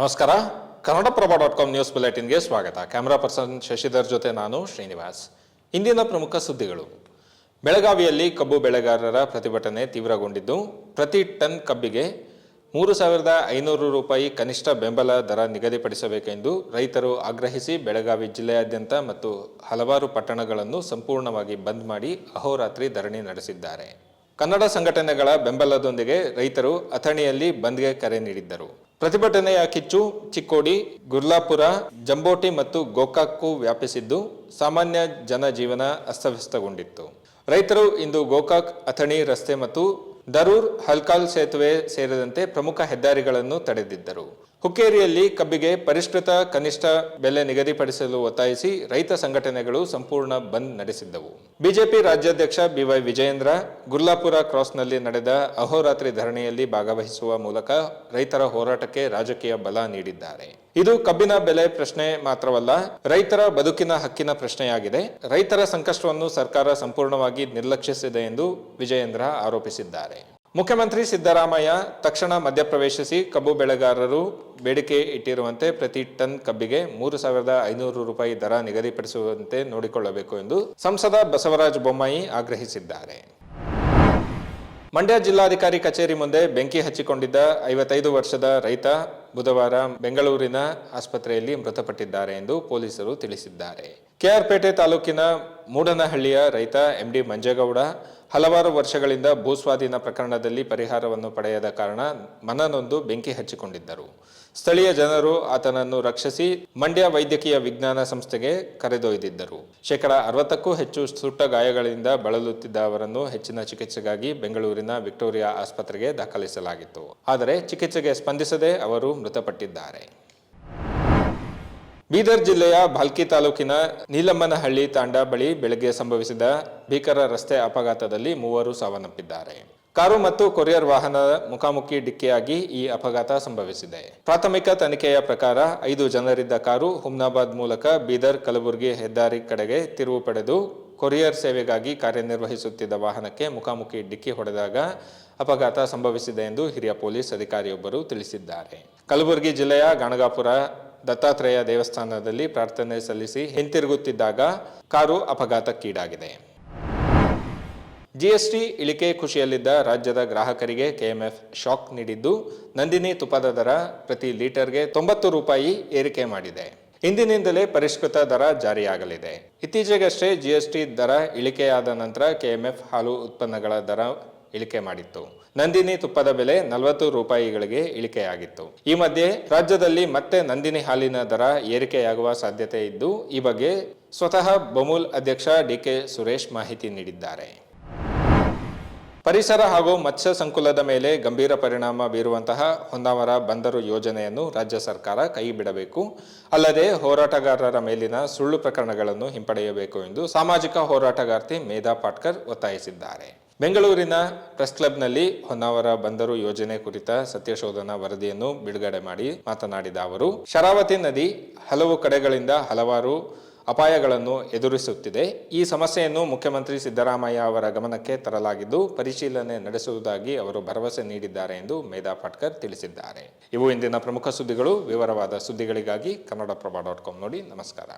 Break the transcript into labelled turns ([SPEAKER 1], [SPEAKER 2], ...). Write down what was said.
[SPEAKER 1] ನಮಸ್ಕಾರ. Kannadaprabha dot com news ಬುಲೆಟಿನ್ಗೆ ಸ್ವಾಗತ. ಕ್ಯಾಮರಾ ಪರ್ಸನ್ ಶಶಿಧರ್ ಜೊತೆ ನಾನು ಶ್ರೀನಿವಾಸ್. ಇಂದಿನ ಪ್ರಮುಖ ಸುದ್ದಿಗಳು. ಬೆಳಗಾವಿಯಲ್ಲಿ ಕಬ್ಬು ಬೆಳೆಗಾರರ ಪ್ರತಿಭಟನೆ ತೀವ್ರಗೊಂಡಿದ್ದು, ಪ್ರತಿ ಟನ್ ಕಬ್ಬಿಗೆ ಮೂರು ಸಾವಿರದ ಐನೂರು ರೂಪಾಯಿ ಕನಿಷ್ಠ ಬೆಂಬಲ ದರ ನಿಗದಿಪಡಿಸಬೇಕೆಂದು ರೈತರು ಆಗ್ರಹಿಸಿ ಬೆಳಗಾವಿ ಜಿಲ್ಲೆಯಾದ್ಯಂತ ಮತ್ತು ಹಲವಾರು ಪಟ್ಟಣಗಳನ್ನು ಸಂಪೂರ್ಣವಾಗಿ ಬಂದ್ ಮಾಡಿ ಅಹೋರಾತ್ರಿ ಧರಣಿ ನಡೆಸಿದ್ದಾರೆ. ಕನ್ನಡ ಸಂಘಟನೆಗಳ ಬೆಂಬಲದೊಂದಿಗೆ ರೈತರು ಅಥಣಿಯಲ್ಲಿ ಬಂದ್ಗೆ ಕರೆ ನೀಡಿದ್ದರು. ಪ್ರತಿಭಟನೆಯ ಕಿಚ್ಚು ಚಿಕ್ಕೋಡಿ, ಗುರ್ಲಾಪುರ, ಜಂಬೋಟಿ ಮತ್ತು ಗೋಕಾಕ್ಗೂ ವ್ಯಾಪಿಸಿದ್ದು ಸಾಮಾನ್ಯ ಜನಜೀವನ ಅಸ್ತವ್ಯಸ್ತಗೊಂಡಿತ್ತು. ರೈತರು ಇಂದು ಗೋಕಾಕ್, ಅಥಣಿ ರಸ್ತೆ ಮತ್ತು ದರೂರ್, ಹಲ್ಕಾಲ್ ಸೇತುವೆ ಸೇರಿದಂತೆ ಪ್ರಮುಖ ಹೆದ್ದಾರಿಗಳನ್ನು ತಡೆದಿದ್ದರು. ಹುಕ್ಕೇರಿಯಲ್ಲಿ ಕಬ್ಬಿಗೆ ಪರಿಷ್ಕೃತ ಕನಿಷ್ಠ ಬೆಲೆ ನಿಗದಿಪಡಿಸಲು ಒತ್ತಾಯಿಸಿ ರೈತ ಸಂಘಟನೆಗಳು ಸಂಪೂರ್ಣ ಬಂದ್ ನಡೆಸಿದ್ದವು. ಬಿಜೆಪಿ ರಾಜ್ಯಾಧ್ಯಕ್ಷ ಬಿವೈ ವಿಜಯೇಂದ್ರ, ಗುರ್ಲಾಪುರ ಕ್ರಾಸ್ನಲ್ಲಿ ನಡೆದ ಅಹೋರಾತ್ರಿ ಧರಣಿಯಲ್ಲಿ ಭಾಗವಹಿಸುವ ಮೂಲಕ ರೈತರ ಹೋರಾಟಕ್ಕೆ ರಾಜಕೀಯ ಬಲ ನೀಡಿದ್ದಾರೆ. ಇದು ಕಬ್ಬಿನ ಬೆಲೆ ಪ್ರಶ್ನೆ ಮಾತ್ರವಲ್ಲ, ರೈತರ ಬದುಕಿನ ಹಕ್ಕಿನ ಪ್ರಶ್ನೆಯಾಗಿದೆ. ರೈತರ ಸಂಕಷ್ಟವನ್ನು ಸರ್ಕಾರ ಸಂಪೂರ್ಣವಾಗಿ ನಿರ್ಲಕ್ಷಿಸಿದೆ ಎಂದು ವಿಜಯೇಂದ್ರ ಆರೋಪಿಸಿದ್ದಾರೆ. ಮುಖ್ಯಮಂತ್ರಿ ಸಿದ್ದರಾಮಯ್ಯ ತಕ್ಷಣ ಮಧ್ಯಪ್ರವೇಶಿಸಿ ಕಬ್ಬು ಬೆಳೆಗಾರರು ಬೇಡಿಕೆ ಇಟ್ಟಿರುವಂತೆ ಪ್ರತಿ ಟನ್ ಕಬ್ಬಿಗೆ ಮೂರು ಸಾವಿರದ ಐನೂರು ರೂಪಾಯಿ ದರ ನಿಗದಿಪಡಿಸುವಂತೆ ನೋಡಿಕೊಳ್ಳಬೇಕು ಎಂದು ಸಂಸದ ಬಸವರಾಜ ಬೊಮ್ಮಾಯಿ ಆಗ್ರಹಿಸಿದ್ದಾರೆ. ಮಂಡ್ಯ ಜಿಲ್ಲಾಧಿಕಾರಿ ಕಚೇರಿ ಮುಂದೆ ಬೆಂಕಿ ಹಚ್ಚಿಕೊಂಡಿದ್ದ ಐವತ್ತೈದು ವರ್ಷದ ರೈತ ಬುಧವಾರ ಬೆಂಗಳೂರಿನ ಆಸ್ಪತ್ರೆಯಲ್ಲಿ ಮೃತಪಟ್ಟಿದ್ದಾರೆ ಎಂದು ಪೊಲೀಸರು ತಿಳಿಸಿದ್ದಾರೆ. ಕೆಆರ್ಪೇಟೆ ತಾಲೂಕಿನ ಮೂಡನಹಳ್ಳಿಯ ರೈತ ಎಂಡಿ ಮಂಜೇಗೌಡ ಹಲವಾರು ವರ್ಷಗಳಿಂದ ಭೂಸ್ವಾಧೀನ ಪ್ರಕರಣದಲ್ಲಿ ಪರಿಹಾರವನ್ನು ಪಡೆಯದ ಕಾರಣ ಮನನೊಂದು ಬೆಂಕಿ ಹಚ್ಚಿಕೊಂಡಿದ್ದರು. ಸ್ಥಳೀಯ ಜನರು ಆತನನ್ನು ರಕ್ಷಿಸಿ ಮಂಡ್ಯ ವೈದ್ಯಕೀಯ ವಿಜ್ಞಾನ ಸಂಸ್ಥೆಗೆ ಕರೆದೊಯ್ದಿದ್ದರು. ಶೇಕಡ ಅರವತ್ತಕ್ಕೂ ಹೆಚ್ಚು ಸುಟ್ಟ ಗಾಯಗಳಿಂದ ಬಳಲುತ್ತಿದ್ದ ಅವರನ್ನು ಹೆಚ್ಚಿನ ಚಿಕಿತ್ಸೆಗಾಗಿ ಬೆಂಗಳೂರಿನ ವಿಕ್ಟೋರಿಯಾ ಆಸ್ಪತ್ರೆಗೆ ದಾಖಲಿಸಲಾಗಿತ್ತು. ಆದರೆ ಚಿಕಿತ್ಸೆಗೆ ಸ್ಪಂದಿಸದೆ ಅವರು ಮೃತಪಟ್ಟಿದ್ದಾರೆ. ಬೀದರ್ ಜಿಲ್ಲೆಯ ಭಾಲ್ಕಿ ತಾಲೂಕಿನ ನೀಲಮ್ಮನಹಳ್ಳಿ ತಾಂಡ ಬಳಿ ಬೆಳಗ್ಗೆ ಸಂಭವಿಸಿದ ಭೀಕರ ರಸ್ತೆ ಅಪಘಾತದಲ್ಲಿ ಮೂವರು ಸಾವನ್ನಪ್ಪಿದ್ದಾರೆ. ಕಾರು ಮತ್ತು ಕೊರಿಯರ್ ವಾಹನದ ಮುಖಾಮುಖಿ ಡಿಕ್ಕಿಯಾಗಿ ಈ ಅಪಘಾತ ಸಂಭವಿಸಿದೆ. ಪ್ರಾಥಮಿಕ ತನಿಖೆಯ ಪ್ರಕಾರ ಐದು ಜನರಿದ್ದ ಕಾರು ಹುಮ್ನಾಬಾದ್ ಮೂಲಕ ಬೀದರ್ ಕಲಬುರಗಿ ಹೆದ್ದಾರಿ ಕಡೆಗೆ ತಿರುವು ಪಡೆದು ಕೊರಿಯರ್ ಸೇವೆಗಾಗಿ ಕಾರ್ಯನಿರ್ವಹಿಸುತ್ತಿದ್ದ ವಾಹನಕ್ಕೆ ಮುಖಾಮುಖಿ ಡಿಕ್ಕಿ ಹೊಡೆದಾಗ ಅಪಘಾತ ಸಂಭವಿಸಿದೆ ಎಂದು ಹಿರಿಯ ಪೊಲೀಸ್ ಅಧಿಕಾರಿಯೊಬ್ಬರು ತಿಳಿಸಿದ್ದಾರೆ. ಕಲಬುರಗಿ ಜಿಲ್ಲೆಯ ಗಣಗಾಪುರ ದತ್ತಾತ್ರೇಯ ದೇವಸ್ಥಾನದಲ್ಲಿ ಪ್ರಾರ್ಥನೆ ಸಲ್ಲಿಸಿ ಹಿಂತಿರುಗುತ್ತಿದ್ದಾಗ ಕಾರು ಅಪಘಾತಕ್ಕೀಡಾಗಿದೆ. ಜಿಎಸ್ಟಿ ಇಳಿಕೆ ಖುಷಿಯಲ್ಲಿದ್ದ ರಾಜ್ಯದ ಗ್ರಾಹಕರಿಗೆ ಕೆಎಂಎಫ್ ಶಾಕ್ ನೀಡಿದ್ದು, ನಂದಿನಿ ತುಪ್ಪದ ದರ ಪ್ರತಿ ಲೀಟರ್ಗೆ ತೊಂಬತ್ತು ರೂಪಾಯಿ ಏರಿಕೆ ಮಾಡಿದೆ. ಇಂದಿನಿಂದಲೇ ಪರಿಷ್ಕೃತ ದರ ಜಾರಿಯಾಗಲಿದೆ. ಇತ್ತೀಚೆಗಷ್ಟೇ ಜಿಎಸ್ಟಿ ದರ ಇಳಿಕೆಯಾದ ನಂತರ ಕೆಎಂಎಫ್ ಹಾಲು ಉತ್ಪನ್ನಗಳ ದರ ಇಳಿಕೆ ಮಾಡಿತ್ತು. ನಂದಿನಿ ತುಪ್ಪದ ಬೆಲೆ ನಲವತ್ತು ರೂಪಾಯಿಗಳಿಗೆ ಇಳಿಕೆಯಾಗಿತ್ತು. ಈ ಮಧ್ಯೆ ರಾಜ್ಯದಲ್ಲಿ ಮತ್ತೆ ನಂದಿನಿ ಹಾಲಿನ ದರ ಏರಿಕೆಯಾಗುವ ಸಾಧ್ಯತೆ ಇದ್ದು, ಈ ಬಗ್ಗೆ ಸ್ವತಃ ಬಮೂಲ್ ಅಧ್ಯಕ್ಷ ಡಿಕೆ ಸುರೇಶ್ ಮಾಹಿತಿ ನೀಡಿದ್ದಾರೆ. ಪರಿಸರ ಹಾಗೂ ಮತ್ಸ್ಯ ಸಂಕುಲದ ಮೇಲೆ ಗಂಭೀರ ಪರಿಣಾಮ ಬೀರುವಂತಹ ಹೊನ್ನಾವರ ಬಂದರು ಯೋಜನೆಯನ್ನು ರಾಜ್ಯ ಸರ್ಕಾರ ಕೈಬಿಡಬೇಕು ಅಲ್ಲದೆ ಹೋರಾಟಗಾರರ ಮೇಲಿನ ಸುಳ್ಳು ಪ್ರಕರಣಗಳನ್ನು ಹಿಂಪಡೆಯಬೇಕು ಎಂದು ಸಾಮಾಜಿಕ ಹೋರಾಟಗಾರ್ತಿ ಮೇಧಾ ಪಾಟ್ಕರ್ ಒತ್ತಾಯಿಸಿದ್ದಾರೆ. ಬೆಂಗಳೂರಿನ ಪ್ರೆಸ್ ಕ್ಲಬ್ನಲ್ಲಿ ಹೊನ್ನಾವರ ಬಂದರು ಯೋಜನೆ ಕುರಿತ ಸತ್ಯಶೋಧನಾ ವರದಿಯನ್ನು ಬಿಡುಗಡೆ ಮಾಡಿ ಮಾತನಾಡಿದ ಅವರು, ಶರಾವತಿ ನದಿ ಹಲವು ಕಡೆಗಳಿಂದ ಹಲವಾರು ಅಪಾಯಗಳನ್ನು ಎದುರಿಸುತ್ತಿದೆ. ಈ ಸಮಸ್ಯೆಯನ್ನು ಮುಖ್ಯಮಂತ್ರಿ ಸಿದ್ದರಾಮಯ್ಯ ಅವರ ಗಮನಕ್ಕೆ ತರಲಾಗಿದ್ದು, ಪರಿಶೀಲನೆ ನಡೆಸುವುದಾಗಿ ಅವರು ಭರವಸೆ ನೀಡಿದ್ದಾರೆ ಎಂದು ಮೇಧಾ ಪಾಟ್ಕರ್ ತಿಳಿಸಿದ್ದಾರೆ. ಇವು ಇಂದಿನ ಪ್ರಮುಖ ಸುದ್ದಿಗಳು. ವಿವರವಾದ ಸುದ್ದಿಗಳಿಗಾಗಿ ಕನ್ನಡಪ್ರಭ ಡಾಟ್ ಕಾಮ್ ನೋಡಿ ನಮಸ್ಕಾರ.